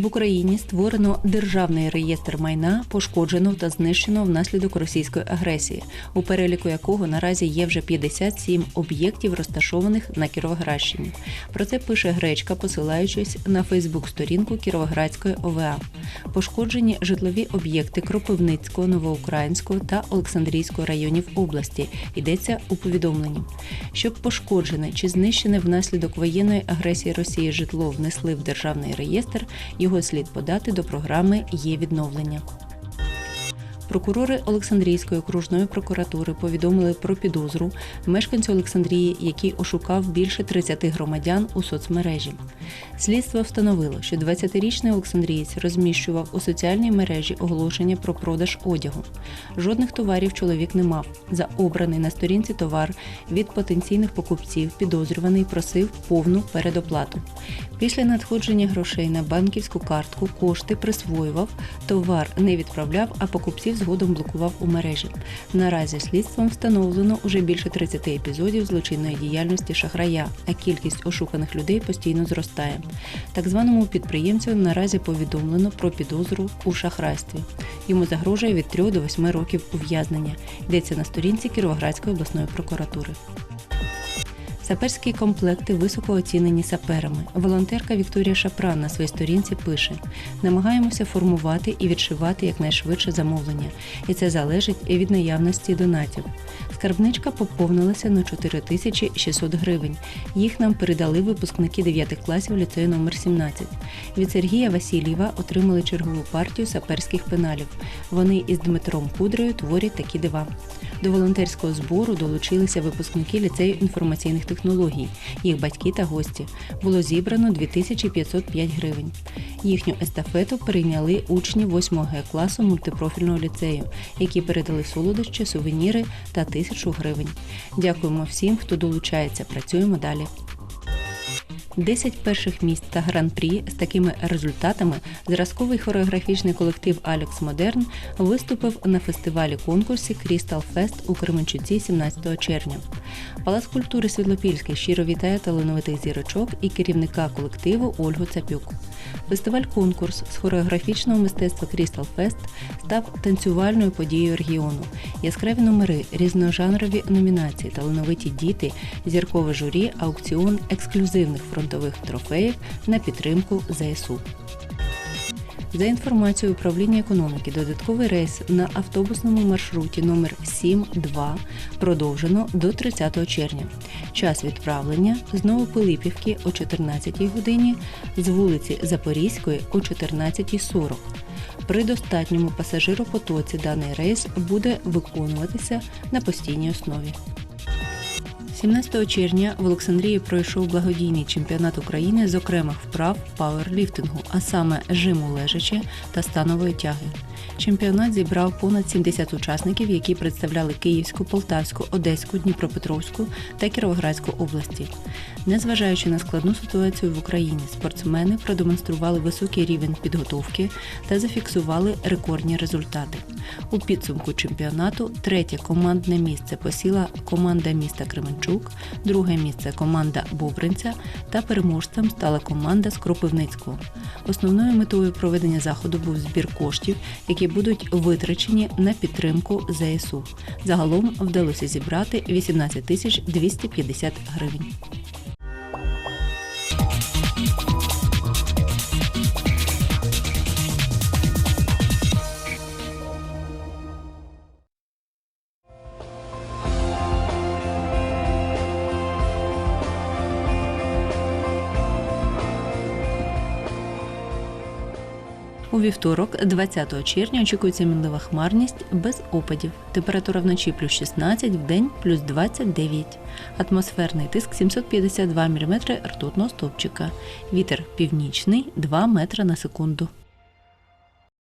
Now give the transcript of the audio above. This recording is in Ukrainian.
В Україні створено державний реєстр майна, пошкодженого та знищеного внаслідок російської агресії, у переліку якого наразі є вже 57 об'єктів, розташованих на Кіровоградщині. Про це пише Гречка, посилаючись на Фейсбук-сторінку Кіровоградської ОВА. Пошкоджені житлові об'єкти Кропивницького, Новоукраїнського та Олександрійського районів області. Йдеться у повідомленні. Щоб пошкоджене чи знищене внаслідок воєнної агресії Росії житло внесли в державний реєстр, його слід подати до програми Є відновлення. Прокурори Олександрійської окружної прокуратури повідомили про підозру мешканцю Олександрії, який ошукав більше 30 громадян у соцмережі. Слідство встановило, що 20-річний Олександрієць розміщував у соціальній мережі оголошення про продаж одягу. Жодних товарів чоловік не мав. За обраний на сторінці товар від потенційних покупців підозрюваний просив повну передоплату. Після надходження грошей на банківську картку кошти присвоював, товар не відправляв, а покупців згодом блокував у мережі. Наразі слідством встановлено уже більше 30 епізодів злочинної діяльності шахрая, а кількість ошуканих людей постійно зростає. Так званому підприємцю наразі повідомлено про підозру у шахрайстві. Йому загрожує від 3 до 8 років ув'язнення. Йдеться на сторінці Кіровоградської обласної прокуратури. Саперські комплекти високо оцінені саперами. Волонтерка Вікторія Шапран на своїй сторінці пише: намагаємося формувати і відшивати якнайшвидше замовлення, і це залежить від наявності донатів. Скарбничка поповнилася на 4600 гривень. Їх нам передали випускники 9 класів ліцею номер 17. Від Сергія Васильєва отримали чергову партію саперських пеналів. Вони із Дмитром Кудрею творять такі дива. До волонтерського збору долучилися випускники ліцею інформаційних технологій, їх батьки та гості. Було зібрано 2505 гривень. Їхню естафету прийняли учні 8 Г класу мультипрофільного ліцею, які передали солодощі, сувеніри та тисячу гривень. Дякуємо всім, хто долучається. Працюємо далі. 10 перших місць та гран-прі з такими результатами зразковий хореографічний колектив Алекс Модерн виступив на фестивалі конкурсі Крістал Фест у Кременчуці 17 червня. Палац культури Світлопільський щиро вітає талановитих зірочок і керівника колективу Ольгу Цапюк. Фестиваль-конкурс з хореографічного мистецтва Крістал Фест став танцювальною подією регіону. Яскраві номери, різножанрові номінації, талановиті діти, зіркове журі, аукціон ексклюзивних фронтових трофеїв на підтримку ЗСУ. За інформацією управління економіки, додатковий рейс на автобусному маршруті номер 72 продовжено до 30 червня. Час відправлення з Новопилипівки о 14 годині, з вулиці Запорізької о 14.40. При достатньому пасажиропотоці даний рейс буде виконуватися на постійній основі. 17 червня в Олександрії пройшов благодійний чемпіонат України з окремих вправ пауерліфтингу, а саме жиму лежачі та станової тяги. Чемпіонат зібрав понад 70 учасників, які представляли Київську, Полтавську, Одеську, Дніпропетровську та Кіровоградську області. Незважаючи на складну ситуацію в Україні, спортсмени продемонстрували високий рівень підготовки та зафіксували рекордні результати. У підсумку чемпіонату третє командне місце посіла команда міста Кременчук, друге місце команда Бобринця та переможцем стала команда з Кропивницького. Основною метою проведення заходу був збір коштів, які будуть витрачені на підтримку ЗСУ. Загалом вдалося зібрати 18 тисяч 250 гривень. У вівторок, 20 червня, очікується мінлива хмарність без опадів. Температура вночі плюс 16, в день плюс 29. Атмосферний тиск 752 мм ртутного стовпчика. Вітер північний 2 метри на секунду.